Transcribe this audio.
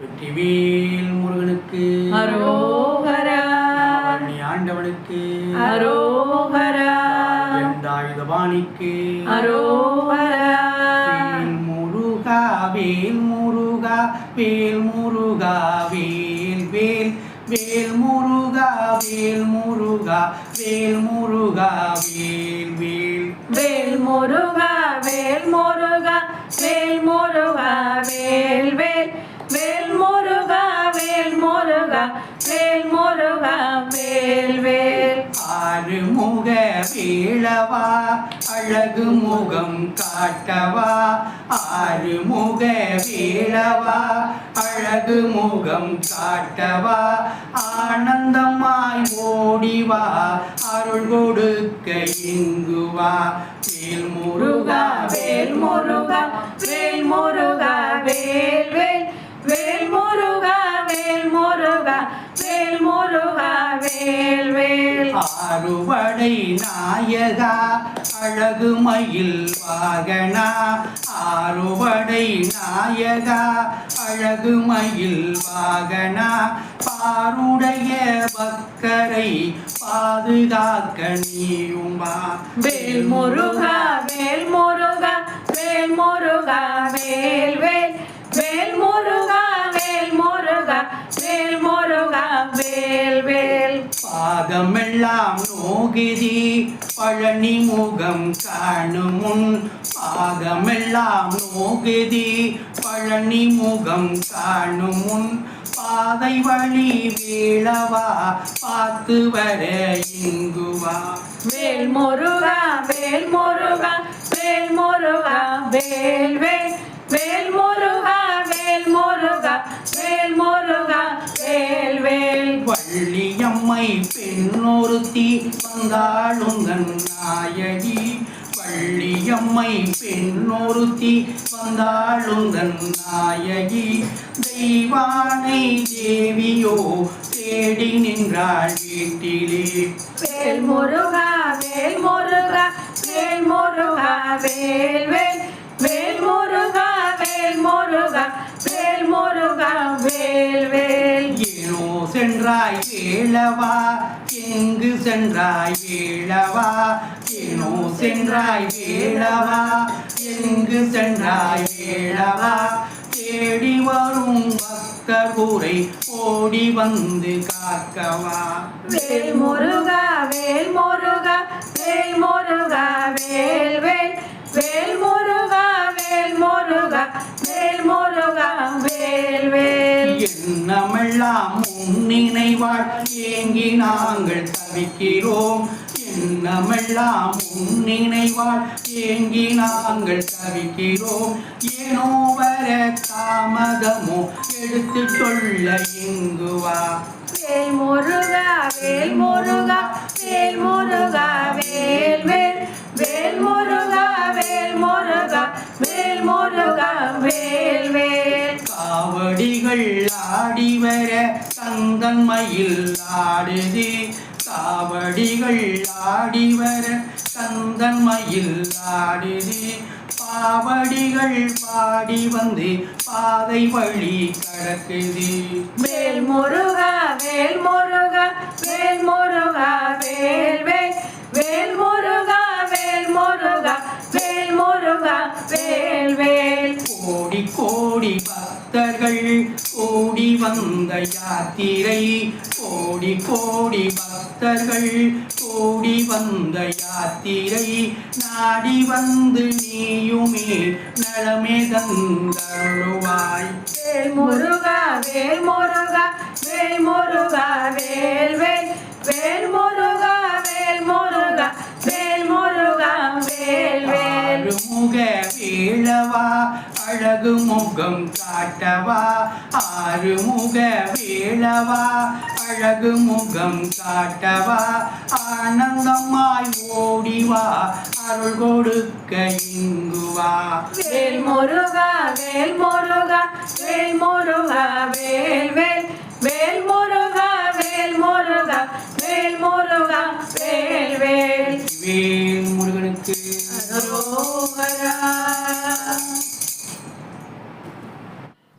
வெற்றிவேல் முருகனுக்கு. அரோகரா. ஆண்டவனுக்கு. அரோகரா. வேந்தாயுதபாணிக்கு அரோகரா. முருகா வேல் முருகா வேல் முருகா வேல் வேல் வேல் முருகா வேல் முருகா வேல் முருகா வேல் வேல். வேல் முருகா வேல் முருகா வேல் முருகா வேல் வேல். வேளவா அழகு முகம் காட்டவா ஆறுமுக வேளவா அழகு முகம் காட்டவா ஆனந்தமாய் ஓடிவா அருள் கொடுக்க இங்குவா. வேல் முருகா வேல் முருகா வேல் முருகா வேல் வேல் வேல் முருகா வேல் முருகா வேல் முருகா வேல் வேல். ஆறுபடை நாயகா அழகு மயில் வாகனா. ஆறுவடை நாயகா அழகு மயில் வாகனா. பாருடைய பக்கரை பாதுகாக்க நீயும்பா வேல் முருகா வேல் முருகா வேல் முருகா வேல் வேல். வேல் முருகா வேல் முருகா வேல் முருகா வேல் வேல். பாதமெல்லாம் நோகிதி பழனி முகம் காணுமுன் முன் பாதமெல்லாம் நோகிதி பழனி முகம் காணுமுன் பாதை வழி வீழவா பார்த்து வர இங்குவா. வேல் முருகா வேல் முருகா வேல் முருகா வேல் வேல் வேல் முருகா. மாய் பெண்ணொருத்தி வந்தாளுங்கன் நாயகி வள்ளியம்மை பெண்ணொருத்தி வந்தாளுங்கன் நாயகி தெய்வானை தேவியோ தேடி நின்றாள் வீட்டிலே. வேல் முருகா வேல் முருகா வேல் முருகா வேல் வேல் வேல் முருகா வேல் முருகா வேல் முருகா சென்றாய் வேளவா எங்கு சென்றாய் வேளவா ஏனோ சென்றாய் வேளவா எங்கு சென்றாய் வேளவா தேடி வரும் பக்தர் கூரை ஓடி வந்து காக்கவா? வேல் முருகா வேல் முருகா வேல் முருகா வேல் வேல் வேல் முருகா எண்ணமெல்லாம் நினைவாள்? ஏங்கி நாங்கள் தவிக்கிறோம். எண்ணமெல்லாம் நினைவாள்? ஏங்கி நாங்கள் தவிக்கிறோம். ஏனோ வர தாமதமோ? எடுத்து சொல்ல இங்குவா வேல் முருகா வேல் முருகா வேல் முருகா வேல் வேல். வேல் முருகா வேல் முருகா வேல் முருகா வேல் வேல். காவடிகள் ஆடி வர தந்தன் மயில் காவடிகள் ஆடி வர தந்தன் மயில் பாவடிகள் பாடி வந்து பாதை வழி கடக்குது. வேல் முருகா வேல் முருகா வேல் முருகா வேல் வேல் வந்த யாத்திரை. கோடி கோடி பக்தர்கள் கூடி வந்த யாத்திரை. நாடி வந்து நீயுமே நலமே தந்தருவாய். வேல் முருகா வேல் முருகா வேல் முருகா வேல் வேல். வேல் முருகா வேல் முருகா வேல் முருகா வேல் வேல். முக வேளவா அழகு முகம் காட்டவா? ஆறுமுக வேளவா? அழகு முகம் காட்டவா? ஆனந்தமாய் ஓடிவா? அருள் கொடுக்க இங்குவா? வேல் முருகா வேல் முருகா வேல் முருகா வேல் வேல். வேல் முருகா வேல் முருகா வேல் முருகா வேல். வேல்